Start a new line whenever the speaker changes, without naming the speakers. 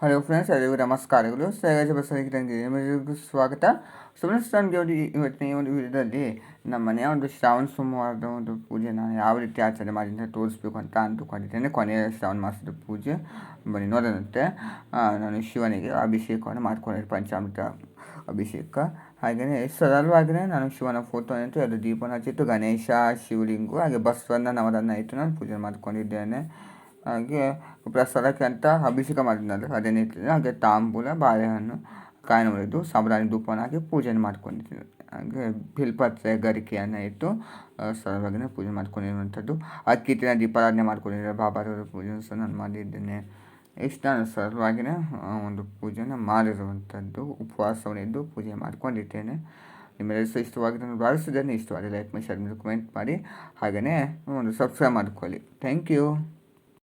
Hello friends ಎಲ್ಲರಿಗೂ ನಮಸ್ಕಾರಗಳು ಸಹಜ ಬಸವನಿಗೆ ನಿಮಗೂ ಸ್ವಾಗತ. ಸೊ ಫ್ರೆಂಡ್ಸ್ ನನಗೆ ಒಂದು ಇವತ್ತಿನ ಈ ಒಂದು ವಿಡಿಯೋದಲ್ಲಿ ನಮ್ಮ ಮನೆಯ ಒಂದು ಶ್ರಾವಣ ಸೋಮವಾರದ ಒಂದು ಪೂಜೆ ನಾನು ಯಾವ ರೀತಿ ಆಚರಣೆ ಮಾಡಿದ್ರೆ ತೋರಿಸ್ಬೇಕು ಅಂತ ಅಂದುಕೊಂಡಿದ್ದೇನೆ. ಕೊನೆಯ ಶ್ರಾವಣ ಮಾಸದ ಪೂಜೆ ಬನ್ನಿ ನೋಡೋದಂತೆ ನಾನು ಶಿವನಿಗೆ ಅಭಿಷೇಕವನ್ನು ಮಾಡಿಕೊಂಡಿದ್ದೆ, ಪಂಚಾಮೃತ ಅಭಿಷೇಕ. ಹಾಗೆಯೇ ಸರಳವಾಗಿಯೇ ನಾನು ಶಿವನ ಫೋಟೋ ಇತ್ತು ಅದು ದೀಪನ ಹಚ್ಚಿತ್ತು. ಗಣೇಶ, ಶಿವಲಿಂಗು, ಹಾಗೆ ಬಸವಣ್ಣ ನವರನ್ನ ಇಟ್ಟು ನಾನು ಪೂಜೆ ಮಾಡ್ಕೊಂಡಿದ್ದೇನೆ. ಹಾಗೆ ಪ್ರಸಾದಕ್ಕೆ ಅಂತ ಅಭಿಷೇಕ ಮಾಡಿದ್ನಲ್ಲ ಅದೇ ಇಟ್ಟಿದ್ದೆ ಹಾಗೆ ತಾಂಬೂಲ, ಬಾಳೆಹಣ್ಣು, ಕಾಯಿನ ಹೊಡೆದು ಸಾಂಬ್ರಾಣಿ ಧೂಪವನ್ನು ಹಾಕಿ ಪೂಜೆಯನ್ನು ಮಾಡ್ಕೊಂಡಿದ್ದೀನಿ ಹಾಗೆ ಬಿಲ್ಪತ್ರೆ, ಗರಿಕೆಯನ್ನು ಇಟ್ಟು ಸರಳವಾಗಿ ಪೂಜೆ ಮಾಡ್ಕೊಂಡಿರುವಂಥದ್ದು. ಅಕ್ಕಿ ಹಿಟ್ಟಿನ ದೀಪಾರಾಧನೆ ಮಾಡ್ಕೊಂಡಿದ್ದಾರೆ ಬಾಬಾರವರ ಪೂಜೆ ಸಹ ನಾನು ಮಾಡಿದ್ದೇನೆ. ಇಷ್ಟು ಸರಳವಾಗಿಯೇ ಒಂದು ಪೂಜೆನ ಮಾಡಿರುವಂಥದ್ದು ಉಪವಾಸವನ್ನು ಇದ್ದು ಪೂಜೆ ಮಾಡ್ಕೊಂಡಿದ್ದೇನೆ. ನಿಮ್ಮೆಲ್ಲರೂ ಸಹ ಇಷ್ಟವಾಗಿ ನಾನು ಭಾವಿಸಿದ್ದೇನೆ ಇಷ್ಟವಾಗಿದೆ ಲೈಕ್ ಮಾಡಿ ಶೇರ್ ಮಾಡಿ ಕಮೆಂಟ್ ಮಾಡಿ ಹಾಗೆಯೇ ಒಂದು ಸಬ್ಸ್ಕ್ರೈಬ್ ಮಾಡ್ಕೊಳ್ಳಿ. Thank you